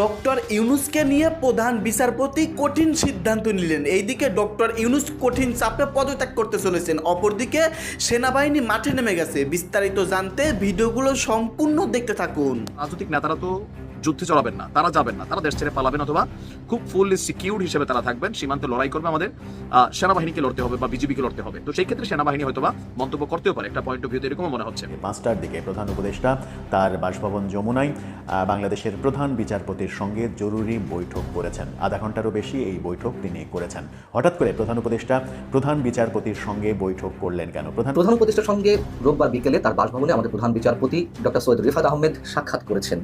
Doctor ইউনুসকে নিয়ে প্রধান বিচারপতি কঠিন সিদ্ধান্ত নিলেন। এইদিকে ডক্টর ইউনুস কঠিন চাপে পদত্যাগ করতে চলেছেন। অপরদিকে সেনাবাহিনী মাঠে নেমে গেছে। বিস্তারিত জানতে ভিডিওগুলো সম্পূর্ণ দেখতে থাকুন। রাজনৈতিক নেতারা তো যুদ্ধে চড়াবেন না তারা যাবেন না তারা দেশ ছেড়ে পালাবেন অথবা খুব ফুললি সিকিউর হিসেবে তারা থাকবেন সীমান্তে লড়াই করবে আমাদের সেনাবাহিনীকে লড়তে হবে বা বিজিবিকে লড়তে হবে। তো সেই ক্ষেত্রে সেনাবাহিনী হয়তোবা মন্তব্য করতেও পারে একটা পয়েন্ট অফ ভিউ এরকমও মনে হচ্ছে। পাঁচটার দিকে প্রধান উপদেষ্টা তার বাসভবন যমুনায় বাংলাদেশের প্রধান বিচারপতির সঙ্গে জরুরি বৈঠক করেছেন। আধা ঘন্টারও বেশি এই বৈঠক তিনি করেছেন। হঠাৎ করে প্রধান উপদেষ্টা প্রধান বিচারপতির সঙ্গে বৈঠক করলেন কেন? প্রধান প্রধান উপদেষ্টার সঙ্গে রোববার বিকেলে তার বাসভবনে আমাদের প্রধান বিচারপতি ডক্টর সৈয়দ রিফাত আহমেদ সাক্ষাৎ করেছেন।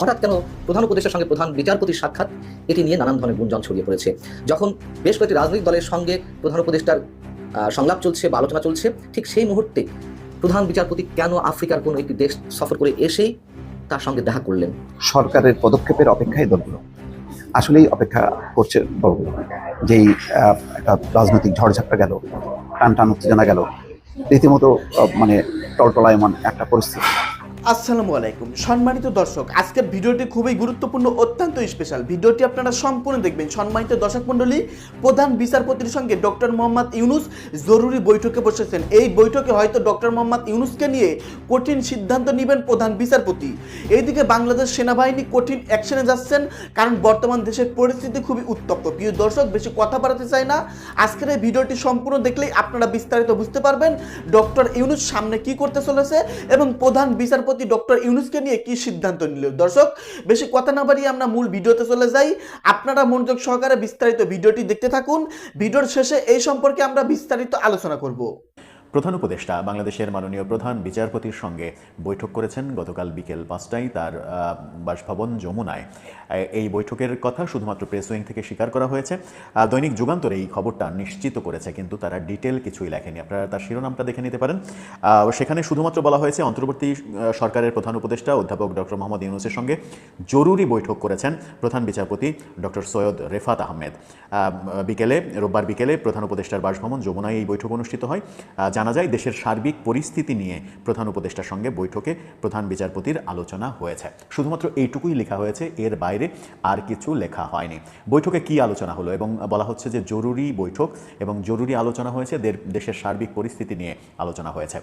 হঠাৎ কেন প্রধান উপদেষ্টার সঙ্গে প্রধান বিচারপতির সাক্ষাৎ? এটি নিয়ে নানান ধরনের গুঞ্জন ছড়িয়ে পড়েছে। যখন বেশ কয়েকটি রাজনৈতিক দলের সঙ্গে প্রধান উপদেষ্টার সংলাপ চলছে বা আলোচনা চলছে, ঠিক সেই মুহূর্তে প্রধান বিচারপতি কেন আফ্রিকার কোনো একটি দেশ সফর করে এসেই তার সঙ্গে দেখা করলেন? সরকারের পদক্ষেপের অপেক্ষায় দলগুলো। আসলেই অপেক্ষা করছে দলগুলো। যেই একটা রাজনৈতিক ঝড়ঝাপটা গেল টান টান উত্তেজনা গেল, রীতিমতো মানে টলটলায়মান একটা পরিস্থিতি। আসসালামু আলাইকুম। সম্মানিত দর্শক, আজকের ভিডিওটি খুবই গুরুত্বপূর্ণ, অত্যন্ত স্পেশাল ভিডিওটি আপনারা সম্পূর্ণ দেখবেন। সম্মানিত দর্শক মণ্ডলী, প্রধান বিচারপতির সঙ্গে ডক্টর মোহাম্মদ ইউনুস জরুরি বৈঠকে বসেছেন। এই বৈঠকে হয়তো ডক্টর মোহাম্মদ ইউনুসকে নিয়ে কঠিন সিদ্ধান্ত নেবেন প্রধান বিচারপতি। এইদিকে বাংলাদেশ সেনাবাহিনী কঠিন অ্যাকশনে যাচ্ছেন, কারণ বর্তমান দেশের পরিস্থিতি খুবই উত্তপ্ত। প্রিয় দর্শক, বেশি কথা বাড়াতে চাই না। আজকের এই ভিডিওটি সম্পূর্ণ দেখলেই আপনারা বিস্তারিত বুঝতে পারবেন, ডক্টর ইউনুস সামনে কি করতে চলেছে এবং প্রধান বিচারপতি ডক্টর ইউনুসকে নিয়ে কি সিদ্ধান্ত নিল দর্শক, বেশি কথা না বাড়িয়ে আমরা মূল ভিডিওতে চলে যাই। আপনারা মনোযোগ সহকারে বিস্তারিত ভিডিওটি দেখতে থাকুন। ভিডিওর শেষে এই সম্পর্কে আমরা বিস্তারিত আলোচনা করব। প্রধান উপদেষ্টা বাংলাদেশের মাননীয় প্রধান বিচারপতির সঙ্গে বৈঠক করেছেন গতকাল বিকেল পাঁচটায় তার বাসভবন যমুনায়। এই বৈঠকের কথা শুধুমাত্র প্রেস উইং থেকে স্বীকার করা হয়েছে। দৈনিক যুগান্তর এই খবরটা নিশ্চিত করেছে কিন্তু তারা ডিটেল কিছুই লেখেনি। আপনারা তার শিরোনামটা দেখে নিতে পারেন। সেখানে শুধুমাত্র বলা হয়েছে অন্তর্বর্তী সরকারের প্রধান উপদেষ্টা অধ্যাপক ডক্টর মোহাম্মদ ইউনুসের সঙ্গে জরুরি বৈঠক করেছেন প্রধান বিচারপতি ডক্টর সৈয়দ রেফাত আহমেদ। আহ, বিকেলে রোববার বিকেলে প্রধান উপদেষ্টার বাসভবন যমুনায় এই বৈঠক অনুষ্ঠিত হয়। জানা যায়, দেশের সার্বিক পরিস্থিতি নিয়ে প্রধান উপদেষ্টার সঙ্গে বৈঠকে প্রধান বিচারপতির আলোচনা হয়েছে। শুধুমাত্র এইটুকুই লেখা হয়েছে, এর বাইরে আর কিছু লেখা হয়নি। বৈঠকে কি আলোচনা হলো এবং বলা হচ্ছে যে জরুরি বৈঠক এবং জরুরি আলোচনা হয়েছে দেশের সার্বিক পরিস্থিতি নিয়ে আলোচনা হয়েছে।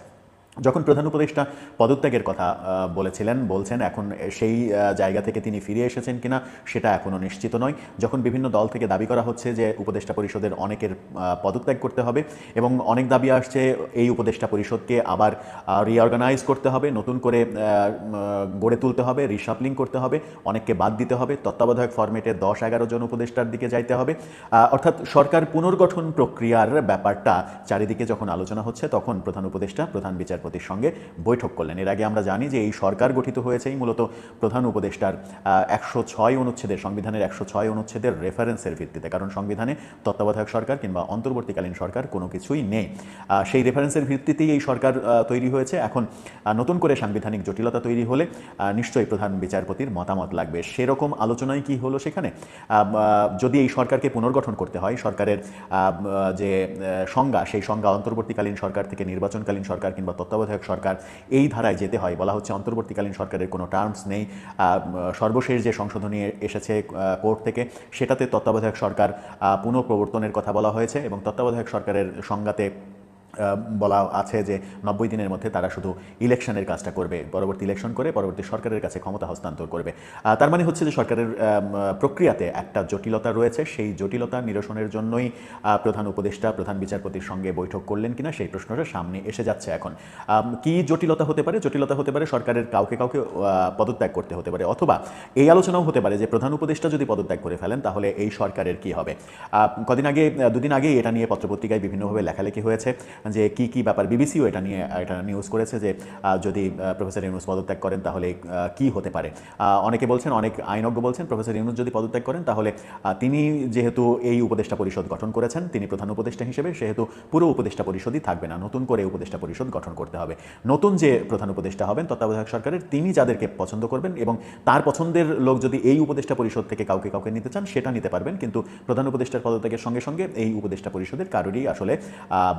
যখন প্রধান উপদেষ্টা পদত্যাগের কথা বলেছিলেন, বলছেন, এখন সেই জায়গা থেকে তিনি ফিরে এসেছেন কিনা, সেটা এখনও নিশ্চিত নয়। যখন বিভিন্ন দল থেকে দাবি করা হচ্ছে যে উপদেষ্টা পরিষদের অনেকের পদত্যাগ করতে হবে এবং অনেক দাবি আসছে এই উপদেষ্টা পরিষদকে আবার রিঅর্গানাইজ করতে হবে, নতুন করে গড়ে তুলতে হবে রিসাপলিং করতে হবে, অনেককে বাদ দিতে হবে, তত্ত্বাবধায়ক ফরম্যাটে দশ এগারো জন উপদেষ্টার দিকে যাইতে হবে। অর্থাৎ সরকার পুনর্গঠন প্রক্রিয়ার ব্যাপারটা চারিদিকে যখন আলোচনা হচ্ছে, তখন প্রধান উপদেষ্টা, প্রধান বিচারপতির সঙ্গে বৈঠক করলেন। এর আগে আমরা জানি যে এই সরকার গঠিত হয়েছেই মূলত প্রধান উপদেষ্টার একশো ছয় অনুচ্ছেদের, সংবিধানের একশো ছয় অনুচ্ছেদের রেফারেন্সের ভিত্তিতে। কারণ সংবিধানে তত্ত্বাবধায়ক সরকার কিংবা অন্তর্বর্তীকালীন সরকার কোনো কিছুই নেই। সেই রেফারেন্সের ভিত্তিতেই এই সরকার তৈরি হয়েছে। এখন নতুন করে সাংবিধানিক জটিলতা তৈরি হলে নিশ্চয়ই প্রধান বিচারপতির মতামত লাগবে। সেরকম আলোচনায় কি হলো সেখানে? যদি এই সরকারকে পুনর্গঠন করতে হয়, সরকারের যে সংজ্ঞা, সেই সংজ্ঞা অন্তর্বর্তীকালীন সরকার থেকে নির্বাচনকালীন সরকার কিংবা তত্ত্বাবধায়ক সরকার এই ধারায় যেতে হয়। বলা হচ্ছে অন্তর্বর্তীকালীন সরকারের কোনো টার্মস নেই। সর্বশেষ যে সংশোধনী এসেছে কোর্ট থেকে, সেটাতে তত্ত্বাবধায়ক সরকার পুনঃপ্রবর্তনের কথা বলা হয়েছে এবং তত্ত্বাবধায়ক সরকারের সংজ্ঞাতে বলা আছে যে নব্বই দিনের মধ্যে তারা শুধু ইলেকশনের কাজটা করবে, পরবর্তী ইলেকশন করে পরবর্তী সরকারের কাছে ক্ষমতা হস্তান্তর করবে। তার মানে হচ্ছে যে সরকারের প্রক্রিয়াতে একটা জটিলতা রয়েছে, সেই জটিলতা নিরসনের জন্যই প্রধান উপদেষ্টা, প্রধান বিচারপতির সঙ্গে বৈঠক করলেন কিনা সেই প্রশ্নটা সামনে এসে যাচ্ছে এখন। কি জটিলতা হতে পারে? জটিলতা হতে পারে সরকারের কাউকে কাউকে পদত্যাগ করতে হতে পারে, অথবা এই আলোচনাও হতে পারে যে প্রধান উপদেষ্টা যদি পদত্যাগ করে ফেলেন, তাহলে এই সরকারের কি হবে? কদিন আগে, দুদিন আগে এটা নিয়ে পত্রপত্রিকায় বিভিন্নভাবে লেখালেখি হয়েছে। যে কি কি ব্যাপার? বিবিসিও এটা নিয়ে, এটা নিউজ করেছে যে যদি প্রফেসর ইউনুস পদত্যাগ করেন তাহলে কি হতে পারে? অনেকে বলছেন, অনেক আইনজ্ঞ বলছেন প্রফেসর ইউনুস যদি পদত্যাগ করেন তাহলে তিনি যেহেতু এই উপদেষ্টা পরিষদ গঠন করেছেন, তিনি প্রধান উপদেষ্টা হিসেবে, সেহেতু পুরো উপদেষ্টা পরিষদই থাকবে না। নতুন করে উপদেষ্টা পরিষদ গঠন করতে হবে। নতুন যে প্রধান উপদেষ্টা হবেন, তত্ত্বাবধায়ক সরকারের, তিনি যাদেরকে পছন্দ করবেন এবং তার পছন্দের লোক যদি এই উপদেষ্টা পরিষদ থেকে কাউকে কাউকে নিতে চান, সেটা নিতে পারবেন। কিন্তু প্রধান উপদেষ্টার পদত্যাগের সঙ্গে সঙ্গে এই উপদেষ্টা পরিষদের কারোরই আসলে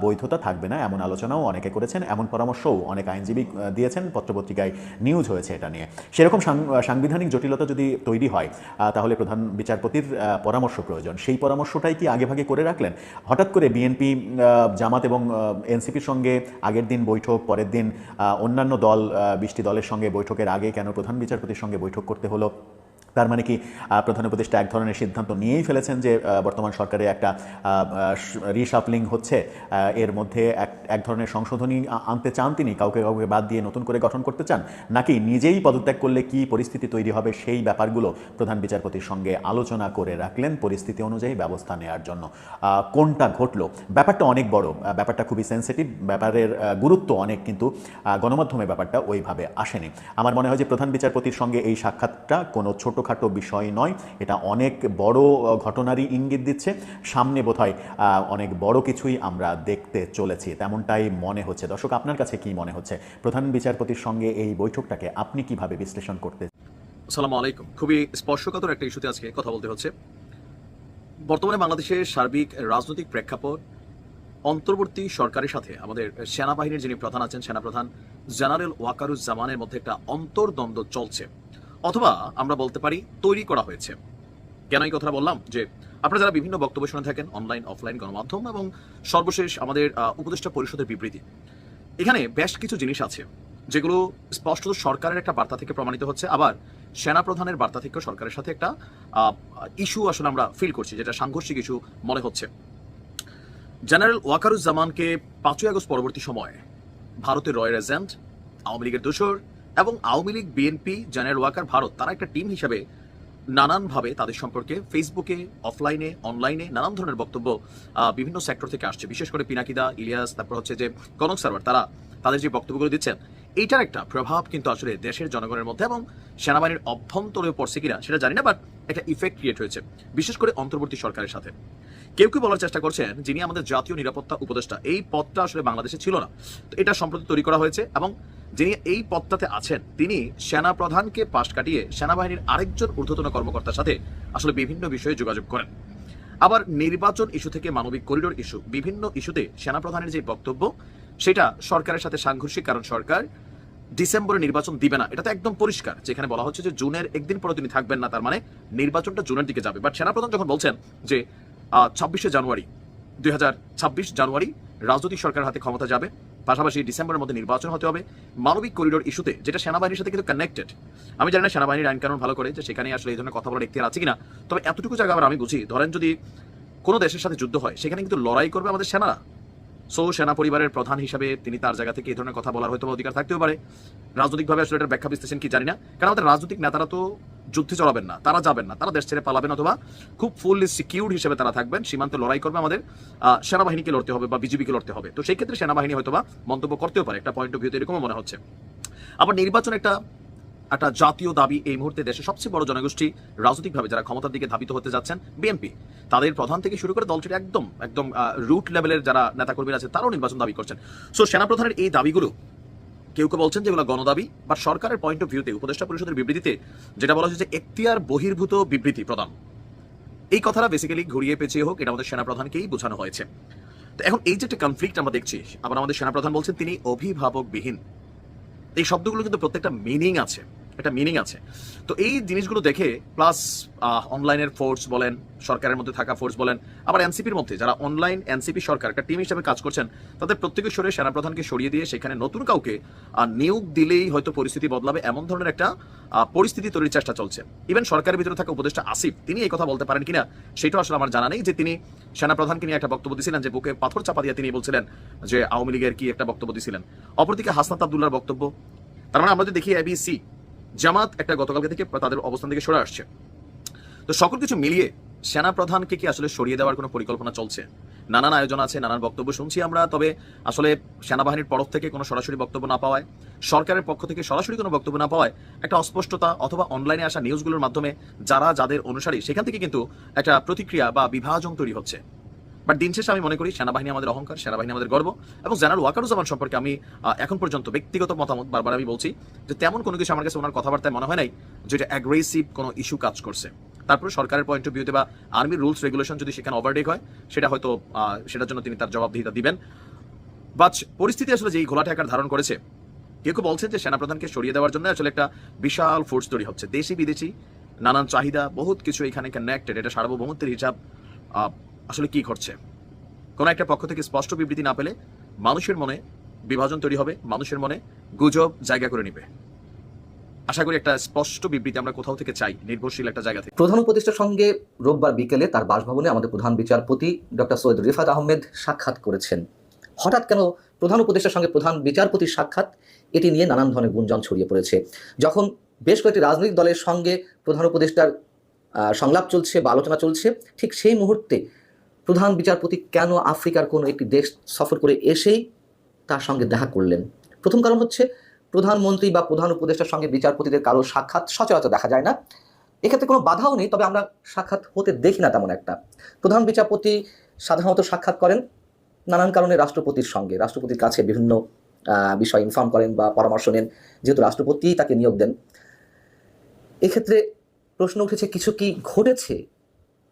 বৈধতা থাকবে থাকবে না, এমন আলোচনাও অনেকে করেছেন, এমন পরামর্শও অনেক আইনজীবী দিয়েছেন, পত্রপত্রিকায় নিউজ হয়েছে এটা নিয়ে। সেরকম সাংবিধানিক জটিলতা যদি তৈরি হয় তাহলে প্রধান বিচারপতির পরামর্শ প্রয়োজন। সেই পরামর্শটাই কি আগেভাগে করে রাখলেন? হঠাৎ করে বিএনপি জামাত এবং এনসিপির সঙ্গে আগের দিন বৈঠক, পরের দিন অন্যান্য দল বৃষ্টি দলের সঙ্গে বৈঠকের আগে কেন প্রধান বিচারপতির সঙ্গে বৈঠক করতে হলো? তার মানে কি প্রধান উপদেষ্টা এক ধরনের সিদ্ধান্ত নিয়েই ফেলেছেন যে বর্তমান সরকারে একটা রিশাফলিং হচ্ছে। এর মধ্যে এক এক ধরনের সংশোধনী আনতে চান তিনি, কাউকে কাউকে বাদ দিয়ে নতুন করে গঠন করতে চান, নাকি নিজেই পদত্যাগ করলে কি পরিস্থিতি তৈরি হবে সেই ব্যাপারগুলো প্রধান বিচারপতির সঙ্গে আলোচনা করে রাখলেন পরিস্থিতি অনুযায়ী ব্যবস্থা নেওয়ার জন্য। কোনটা ঘটলো? ব্যাপারটা অনেক বড় ব্যাপারটা খুবই সেন্সিটিভ ব্যাপারের গুরুত্ব অনেক কিন্তু গণমাধ্যমে ব্যাপারটা ওইভাবে আসেনি। আমার মনে হয় যে প্রধান বিচারপতির সঙ্গে এই সাক্ষাৎটা কোনো ছোটোখাটো বিষয় নয়, এটা অনেক বড় ঘটনারই ইঙ্গিত দিচ্ছে। সামনে বোধহয় অনেক বড় কিছুই আমরা দেখতে চলেছি, তেমনটাই মনে হচ্ছে। দর্শক, আপনার কাছে কি মনে হচ্ছে? প্রধান বিচারপতির সঙ্গে এই বৈঠকটাকে আপনি কীভাবে বিশ্লেষণ করতে সালাম আলাইকুম। খুবই স্পর্শকাতর একটা ইস্যুতে আজকে কথা বলতে হচ্ছে। বর্তমানে বাংলাদেশের সার্বিক রাজনৈতিক প্রেক্ষাপট, অন্তর্বর্তী সরকারের সাথে আমাদের সেনাবাহিনীর যিনি প্রধান আছেন, সেনাপ্রধান জেনারেল ওয়াকারুজ্জামানের মধ্যে একটা অন্তর্দ্বন্দ্ব চলছে। অথবা আমরা বলতে পারি তৈরি করা হয়েছে। কেন এই কথাটা বললাম? যে আপনারা যারা বিভিন্ন বক্তব্য শুনে থাকেন অনলাইন অফলাইন গণমাধ্যম এবং সর্বশেষ আমাদের উপদেষ্টা পরিষদের বিবৃতি, এখানে বেশ কিছু জিনিস আছে, যেগুলো স্পষ্টত সরকারের একটা বার্তা থেকে প্রমাণিত হচ্ছে। আবার সেনাপ্রধানের বার্তা থেকেও সরকারের সাথে একটা ইস্যু আসলে আমরা ফিল করছি, যেটা সাংঘর্ষিক ইস্যু মনে হচ্ছে। জেনারেল ওয়াকারুজ্জামানকে পাঁচই আগস্ট পরবর্তী সময়ে ভারতের রয়্যাল এজেন্ট আওয়ামী লীগের দোসর এবং আওয়ামী লীগ, বিএনপি, জেনারেল ওয়াকার ভারত, তারা একটা টিম হিসাবে নানানভাবে তাদের সম্পর্কে ফেসবুকে, অফলাইনে, অনলাইনে নানান ধরনের বক্তব্য বিভিন্ন সেক্টর থেকে আসছে। বিশেষ করে পিনাকিদা, ইলিয়াস, তারপর হচ্ছে যে কনক সার্ভার তারা তাদের যে বক্তব্যগুলো দিচ্ছেন এইটার একটা প্রভাব কিন্তু আসলে দেশের জনগণের মধ্যে এবং সেনাবাহিনীর অভ্যন্তরে পড়ছে কিনা সেটা জানি না বাট একটা ইফেক্ট ক্রিয়েট হয়েছে, বিশেষ করে অন্তর্বর্তী সরকারের সাথে। কেউ কেউ বলার চেষ্টা করছেন, যিনি আমাদের জাতীয় নিরাপত্তা উপদেষ্টা, এই পদটা আসলে বাংলাদেশে ছিল না। তো এটা সম্প্রতি তৈরি করা হয়েছে এবং যিনি এই পদটাতে আছেন, তিনি সেনা প্রধানকে পাশ কাটিয়ে সেনাবাহিনীর আরেকজন ঊর্ধ্বতন কর্মকর্তার সাথে আসলে বিভিন্ন বিষয়ে যোগাযোগ করেন। আবার নির্বাচন ইস্যু থেকে মানবিক করিডোর ইস্যু, বিভিন্ন ইস্যুতে সেনাপ্রধানের যে বক্তব্য, সেটা সরকারের সাথে সাংঘর্ষিক, কারণ সরকার ডিসেম্বরে নির্বাচন দিবে না। এটা তো একদম পরিষ্কার, যেখানে বলা হচ্ছে যে জুনের একদিন পরে তিনি থাকবেন না, তার মানে নির্বাচনটা জুনের দিকে যাবে। বাট সেনাপ্রধান যখন বলছেন যে ছাব্বিশে জানুয়ারি, দুই জানুয়ারি রাজনৈতিক সরকারের হাতে ক্ষমতা যাবে, পাশাপাশি ডিসেম্বরের মধ্যে নির্বাচন হতে হবে, মানবিক করিডোর ইস্যুতে, যেটা সেনাবাহিনীর সাথে কিন্তু কানেক্টেড আমি জানি না সেনাবাহিনীর আইন কানুন ভালো করে, যে সেখানে আসলে এই ধরনের কথা বলার এখতিয়ার আছে কিনা, তবে এতটুকু জায়গা আবার আমি বুঝি, ধরেন যদি কোনো দেশের সাথে যুদ্ধ হয়, সেখানে কিন্তু লড়াই করবে আমাদের সেনারা। সো সেনা পরিবারের প্রধান হিসাবে তিনি তার জায়গা থেকে এই ধরনের কথা বলার হয়তো অধিকার থাকতেও পারে। রাজনৈতিকভাবে আসলে এটার ব্যাখ্যা বিশ্লেষণ কি জানি না। কারণ আমাদের রাজনৈতিক নেতারা তো যুদ্ধে চড়াবেন না, তারা যাবেন না, তারা দেশ ছেড়ে পালাবেন অথবা খুব ফুললি সিকিউর হিসেবে তারা থাকবেন, সীমান্তে লড়াই করবে আমাদের সেনাবাহিনীকে লড়তে হবে বা বিজেপিকে লড়তে হবে। তো সেই ক্ষেত্রে সেনাবাহিনী হয়তো বা মন্তব্য করতেও পারে, একটা পয়েন্ট অফ ভিউতে এরকমও মনে হচ্ছে। আবার নির্বাচন একটা একটা জাতীয় দাবি এই মুহূর্তে দেশের সবচেয়ে বড় জনগোষ্ঠী রাজনৈতিকভাবে যারা ক্ষমতার দিকে ধাবিত হতে যাচ্ছেন বিএনপি তাদের প্রধান থেকে শুরু করে দলটির একদম একদম রুট লেভেলের যারা নেতাকর্মীরা আছে, তারাও নির্বাচন দাবি করছেন। সো সেনাপ্রধানের এই দাবিগুলো কেউ কেউ বলছেন যেগুলো গণদাবি বা সরকারের পয়েন্ট অফ ভিউতে উপদেষ্টা পরিষদের বিবৃতিতে যেটা বলা হয়েছে যে এখতিয়ার বহির্ভূত বিবৃতি প্রদান। এই কথাটা বেসিক্যালি ঘুরিয়ে পেঁচিয়ে হোক, এটা আমাদের সেনাপ্রধানকেই বোঝানো হয়েছে। তো এখন এই যে একটা কনফ্লিক্ট আমরা দেখছি, আবার আমাদের সেনাপ্রধান বলছেন তিনি অভিভাবকবিহীন। এই শব্দগুলো কিন্তু প্রত্যেকটা মিনিং আছে। একটা মিনিং আছে। তো এই জিনিসগুলো দেখে প্লাস অনলাইনের ফোর্স বলেন, সরকারের মধ্যে থাকা ফোর্স বলেন, আবার এনসিপির মধ্যে যারা অনলাইন এনসিপি সরকার, একটা টিম হিসেবে কাজ করছেন, তাদের প্রত্যেকের সরে সেনাপ্রধানকে সরিয়ে দিয়ে সেখানে নতুন কাউকে নিয়োগ দিলেই হয়তো পরিস্থিতি বদলাবে, এমন ধরনের একটা পরিস্থিতি তৈরির চেষ্টা চলছে। ইভেন সরকারের ভিতরে থাকা উপদেষ্টা আসিফ, তিনি এই কথা বলতে পারেন কিনা, সেটাও আসলে আমার জানা নেই, যে তিনি সেনাপ্রধানকে নিয়ে একটা বক্তব্য দিয়েছিলেন, যে বুকে পাথর চাপা দিয়ে তিনি বলছিলেন, যে আওয়ামী লীগের কি একটা বক্তব্য দিয়েছিলেন অপরদিকে হাসনাত আবদুল্লার বক্তব্য, তার মানে আমরা যদি দেখি এবিসি জামাত একটা গতকালকে থেকে তাদের অবস্থান থেকে সরে আসছে। তো সকল কিছু মিলিয়ে সেনা প্রধানকে কি আসলে সরিয়ে দেওয়ার কোনো পরিকল্পনা চলছে? নানান আয়োজন আছে, নানান বক্তব্য শুনছি আমরা, তবে আসলে সেনাবাহিনীর তরফ থেকে কোনো সরাসরি বক্তব্য না পাওয়ায়, সরকারের পক্ষ থেকে সরাসরি কোনো বক্তব্য না পাওয়ায় একটা অস্পষ্টতা অথবা অনলাইনে আসা নিউজগুলোর মাধ্যমে যারা, যাদের অনুসারী, সেখান থেকে কিন্তু একটা প্রতিক্রিয়া বা বিভাজন তৈরি হচ্ছে। বাট দিন শেষে আমি মনে করি সেনাবাহিনী আমাদের অহংকার, সেনাবাহিনী আমাদের গর্ব এবং জেনারেল ওয়াকারুজ্জামান সম্পর্কে আমি এখন পর্যন্ত ব্যক্তিগত মতামত বারবার আমি বলছি যে তেমন কোনো কিছু আমার কাছে ওনার কথাবার্তায় মনে হয় নাই যেটা অ্যাগ্রেসিভ কোনো ইস্যু কাজ করছে। তারপরে সরকারের পয়েন্ট অফ ভিউতে বা আর্মির রুলস রেগুলেশন যদি সেখানে ওভারটেক হয়, সেটা হয়তো সেটার জন্য তিনি তার জবাবদিহিতা দিবেন। বাট পরিস্থিতি আসলে যেই ঘোলাটে আকার ধারণ করেছে, কেউ কেউ বলছেন যে সেনাপ্রধানকে সরিয়ে দেওয়ার জন্য আসলে একটা বিশাল ফোর্স তৈরি হচ্ছে। দেশি বিদেশি নানান চাহিদা, বহুত কিছু এখানে কানেক্টেড এটা সার্বভৌমত্বের হিসাব আসলে কি ঘটছে? কোনো একটা পক্ষ থেকে স্পষ্ট বিবৃতি না পেলে মানুষের মনে বিভাজন তৈরি হবে, মানুষের মনে গুজব জায়গা করে নিবে। আশা করি একটা স্পষ্ট বিবৃতি আমরা কোথাও থেকে চাই, নির্ভরশীল একটা জায়গা থেকে। প্রধান উপদেষ্টার সঙ্গে রোববার বিকেলে তার বাসভবনে আমাদের প্রধান বিচারপতি ডক্টর সৈয়দ রিফাত আহমেদ সাক্ষাৎ করেছেন। হঠাৎ কেন প্রধান উপদেষ্টার সঙ্গে প্রধান বিচারপতির সাক্ষাৎ? এটি নিয়ে নানান ধরনের গুঞ্জন ছড়িয়ে পড়েছে। যখন বেশ কয়েকটি রাজনৈতিক দলের সঙ্গে প্রধান উপদেষ্টার সংলাপ চলছে বা আলোচনা চলছে, ঠিক সেই মুহূর্তে প্রধান বিচারপতি কেন আফ্রিকার কোনো একটি দেশ সফর করে এসেই তার সঙ্গে দেখা করলেন? প্রথম কারণ হচ্ছে, প্রধানমন্ত্রী বা প্রধান উপদেষ্টার সঙ্গে বিচারপতিদের কারও সাক্ষাৎ সচরাচর দেখা যায় না। এক্ষেত্রে কোনো বাধাও নেই, তবে আমরা সাক্ষাৎ হতে দেখি না তেমন একটা। প্রধান বিচারপতি সাধারণত সাক্ষাৎ করেন নানান কারণে রাষ্ট্রপতির সঙ্গে। রাষ্ট্রপতির কাছে বিভিন্ন বিষয় ইনফর্ম করেন বা পরামর্শ নেন, যেহেতু রাষ্ট্রপতি তাকে নিয়োগ দেন। এক্ষেত্রে প্রশ্ন উঠেছে, কিছু কি ঘটেছে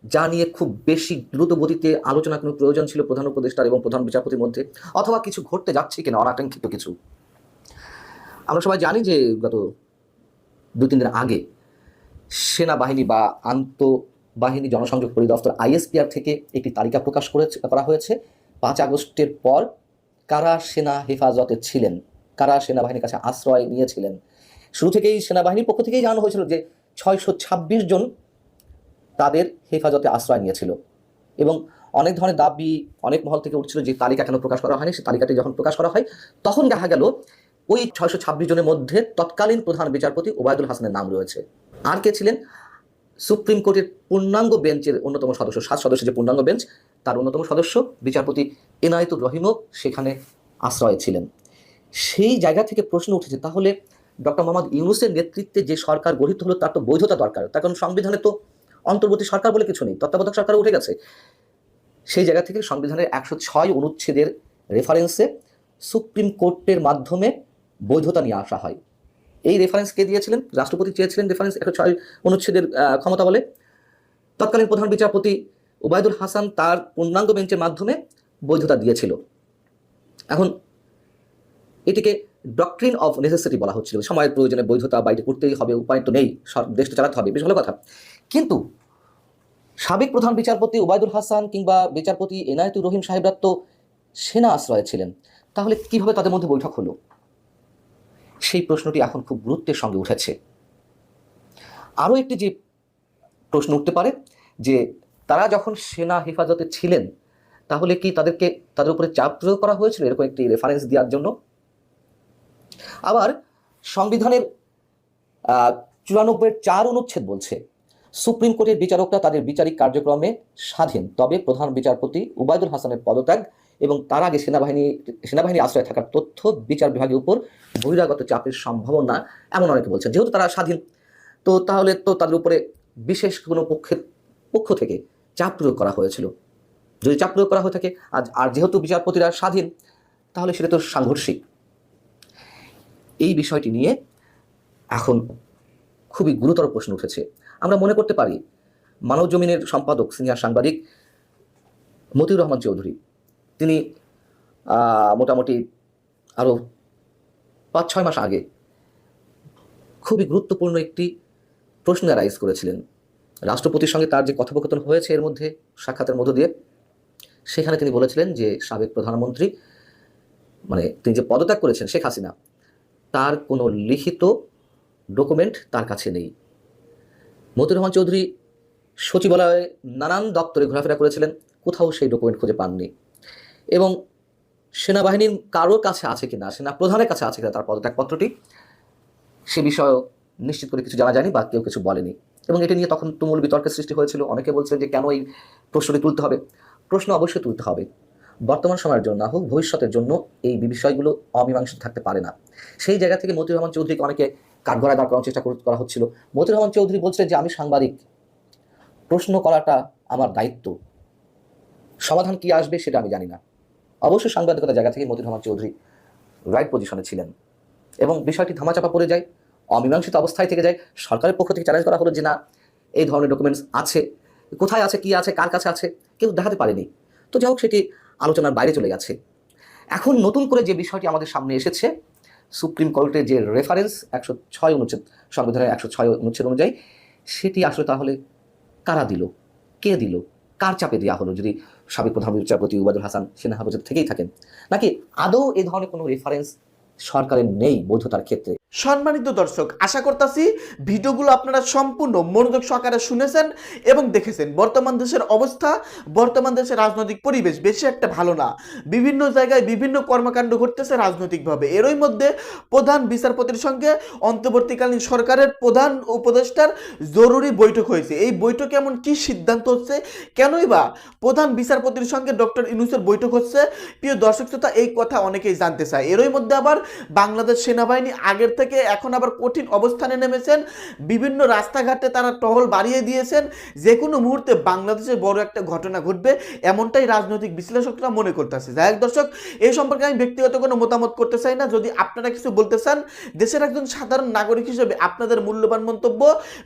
যা নিয়ে খুব বেশি দ্রুত গতিতে আলোচনা কোনো প্রয়োজন ছিল প্রধান উপদেষ্টার এবং প্রধান বিচারপতির মধ্যে, অথবা কিছু ঘটতে যাচ্ছে কিনা অনাকাঙ্ক্ষিত কিছু। আমরা সবাই জানি যে গত দু তিন দিন আগে সেনাবাহিনী বা আন্তঃবাহিনী জনসংযোগ পরিদপ্তর আইএসপিআর থেকে একটি তালিকা প্রকাশ করেছে, করা হয়েছে। পাঁচ আগস্টের পর কারা সেনা হেফাজতে ছিলেন? কারা সেনাবাহিনীর কাছে আশ্রয় নিয়েছিলেন? শুরু থেকেই সেনাবাহিনীর পক্ষ থেকেই জানানো হয়েছিল যে ছয়শো ছাব্বিশ জন তাদের হেফাজতে আশ্রয় নিয়েছিল। এবং অনেক ধরনের দাবি, অনেক মহল থেকে উঠছিল যে তালিকা কেন প্রকাশ করা হয়নি? সেই তালিকাটি যখন প্রকাশ করা হয়, তখন দেখা গেল, ওই ছয়শো ছাব্বিশ জনের মধ্যে তৎকালীন প্রধান বিচারপতি ওবায়দুল হাসানের নাম রয়েছে। আর কে ছিলেন? সুপ্রিম কোর্টের পূর্ণাঙ্গ বেঞ্চের অন্যতম সদস্য, সাত সদস্য যে পূর্ণাঙ্গ বেঞ্চ, তার অন্যতম সদস্য বিচারপতি এনায়েতুর রহিমও সেখানে আশ্রয় ছিলেন। সেই জায়গা থেকে প্রশ্ন উঠেছে, তাহলে ডক্টর মোহাম্মদ ইউনুসের নেতৃত্বে যে সরকার গঠিত হলো, তার তো বৈধতা দরকার। তার কারণ সংবিধানে তো অন্তর্বর্তী সরকার বলে কিছু নেই, তত্ত্বাবধায়ক সরকার উঠে গেছে। সেই জায়গা থেকে সংবিধানের একশো ছয় অনুচ্ছেদের রেফারেন্সে সুপ্রিম কোর্টের মাধ্যমে বৈধতা নিয়ে আসা হয়। এই রেফারেন্স কে দিয়েছিলেন? রাষ্ট্রপতি চেয়েছিলেন রেফারেন্স একশো ছয় অনুচ্ছেদের ক্ষমতা বলে। তৎকালীন প্রধান বিচারপতি ওবায়দুল হাসান তার পূর্ণাঙ্গ বেঞ্চের মাধ্যমে বৈধতা দিয়েছিল। এখন এটিকে ডক্ট্রিন অফ নেসেসিটি বলা হচ্ছিল। সময়ের প্রয়োজনে বৈধতা বাইরে করতেই হবে, উপায় তো নেই দেশটা চালাতে হবে, বেশ ভালো কথা। কিন্তু সাবেক প্রধান বিচারপতি ওবায়দুল হাসান কিংবা বিচারপতি এনায়েতুর রহিম সাহেবরা তো সেনা আশ্রয়ে ছিলেন। তাহলে কীভাবে তাদের মধ্যে বৈঠক হলো? সেই প্রশ্নটি এখন খুব গুরুত্বের সঙ্গে উঠেছে। আরও একটি যে প্রশ্ন উঠতে পারে, যে তারা যখন সেনা হেফাজতে ছিলেন, তাহলে কি তাদেরকে তাদের উপরে চাপ প্রয়োগ করা হয়েছিল? এরকম একটি রেফারেন্স দেওয়ার জন্য। আবার সংবিধানের চুরানব্বই চার অনুচ্ছেদ বলছে সুপ্রিম কোর্টের বিচারকরা তাদের বিচারিক কার্যক্রমে স্বাধীন। তবে প্রধান বিচারপতি উবায়দুল হাসানের পদত্যাগ এবং তার আগে সেনাবাহিনী সেনাবাহিনী আশ্রয় থাকার তথ্য বিচার বিভাগের উপর বহিরাগত চাপের সম্ভাবনা, এমন অনেকে বলছেন, যেহেতু তারা স্বাধীন, তো তাহলে তো তাদের উপরে বিশেষ কোনো পক্ষের পক্ষ থেকে চাপ প্রয়োগ করা হয়েছিল। যদি চাপ প্রয়োগ করা হয়ে থাকে, আজ, আর যেহেতু বিচারপতিরা স্বাধীন, তাহলে সেটা তো সাংঘর্ষিক। এই বিষয়টি নিয়ে এখন খুবই গুরুতর প্রশ্ন উঠেছে। আমরা মনে করতে পারি, মানব জমিনের সম্পাদক, সিনিয়র সাংবাদিক মতিউর রহমান চৌধুরী, তিনি মোটামুটি আরও পাঁচ ছয় মাস আগে খুবই গুরুত্বপূর্ণ একটি প্রশ্ন রাইজ করেছিলেন। রাষ্ট্রপতির সঙ্গে তার যে কথোপকথন হয়েছে এর মধ্যে, সাক্ষাতের মধ্য দিয়ে, সেখানে তিনি বলেছিলেন যে সাবেক প্রধানমন্ত্রী মানে তিনি যে পদত্যাগ করেছেন শেখ হাসিনা, তার কোনো লিখিত ডকুমেন্ট তার কাছে নেই। মতিউর রহমান চৌধুরী সচিবালয়ে নানান দপ্তরে ঘোরাফেরা করেছিলেন, কোথাও সেই ডকুমেন্ট খুঁজে পাননি। এবং সেনাবাহিনীর কারোর কাছে আছে কিনা সেনা প্রধানের কাছে আছে কিনা তার পদত্যাগপত্রটি, সে বিষয়েও নিশ্চিত করে কিছু জানা যায়নি বা কেউ কিছু বলেনি। এবং এটা নিয়ে তখন তুমুল বিতর্কের সৃষ্টি হয়েছিল। অনেকে বলছেন যে কেন এই প্রশ্নটি তুলতে হবে? প্রশ্ন অবশ্যই তুলতে হবে। বর্তমান সময়ের জন্য না হোক, ভবিষ্যতের জন্য এই বিষয়গুলো অমীমাংসিত থাকতে পারে না। সেই জায়গা থেকে মতিউর রহমান চৌধুরীকে অনেকে কাঠগড়ায় দাঁড় করানোর চেষ্টা করা হচ্ছিল। মতিউর রহমান চৌধুরী বলছিলেন যে, আমি সাংবাদিক। প্রশ্ন করাটা আমার দায়িত্ব। সমাধান কি আসবে সেটা আমি জানি না। অবশ্যই সাংবাদিকতার জায়গা থেকে মতিউর রহমান চৌধুরী রাইট পজিশনে ছিলেন এবং বিষয়টি ধামাচাপা পড়ে যায়, অমীমাংসিত অবস্থায় থেকে যায়। সরকারের পক্ষ থেকে চ্যালেঞ্জ করা হলো যে, না, এই ধরনের ডকুমেন্টস আছে। কোথায় আছে, কি আছে, কার কাছে আছে? কেউ দেখাতে পারেনি। তো যাই সেটি আলোচনার বাইরে চলে গেছে। এখন নতুন করে যে বিষয়টি আমাদের সামনে এসেছে সুপ্রিম কোর্টের যে রেফারেন্স একশো ছয় অনুচ্ছেদ, সংবিধানের একশো ছয় অনুচ্ছেদ অনুযায়ী, সেটি আসলে তাহলে কারা দিল? কে দিল? কার চাপে দেওয়া হলো? যদি সাবেক প্রধান বিচারপতি উবাদুল হাসান সেনা হাফিজের থেকেই থাকেন, নাকি আদৌ এ ধরনের কোনো রেফারেন্স সরকারের নেই বৈধতার ক্ষেত্রে? সম্মানিত দর্শক, আশা করতেছি ভিডিওগুলো আপনারা সম্পূর্ণ মনোযোগ সহকারে শুনেছেন এবং দেখেছেন। বর্তমান দেশের অবস্থা, বর্তমান দেশের রাজনৈতিক পরিবেশ বেশি একটা ভালো না। বিভিন্ন জায়গায় বিভিন্ন কর্মকাণ্ড ঘটতেছে রাজনৈতিকভাবে। এরই মধ্যে প্রধান বিচারপতির সঙ্গে অন্তর্বর্তীকালীন সরকারের প্রধান উপদেষ্টার জরুরি বৈঠক হয়েছে। এই বৈঠকে এমন কি সিদ্ধান্ত হচ্ছে? কেনই বা প্রধান বিচারপতির সঙ্গে ডক্টর ইনুসের বৈঠক হচ্ছে? প্রিয় দর্শক শ্রোতা, এই কথা অনেকেই জানতে চায়। এরই মধ্যে আবার বাংলাদেশ সেনাবাহিনী আগের থেকে এখন আবার কঠিন অবস্থানে নেমেছেন। বিভিন্ন রাস্তাঘাটে তারা টহল বাড়িয়ে দিয়েছেন। যে কোনো মুহূর্তে বাংলাদেশে বড় একটা ঘটনা ঘটবে, এমনটাই রাজনৈতিক বিশ্লেষকরা মনে করতেছে। যাই হোক দর্শক এই সম্পর্কে আমি ব্যক্তিগত কোনো মতামত করতে চাই না। যদি আপনারা কিছু বলতে চান, দেশের একজন সাধারণ নাগরিক হিসেবে আপনাদের মূল্যবান মন্তব্য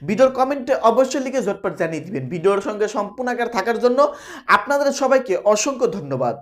ভিডিওর কমেন্টে অবশ্যই লিখে ঝটপট জানিয়ে দিবেন। ভিডিওর সঙ্গে সম্পূর্ণ আকার থাকার জন্য আপনাদের সবাইকে অসংখ্য ধন্যবাদ।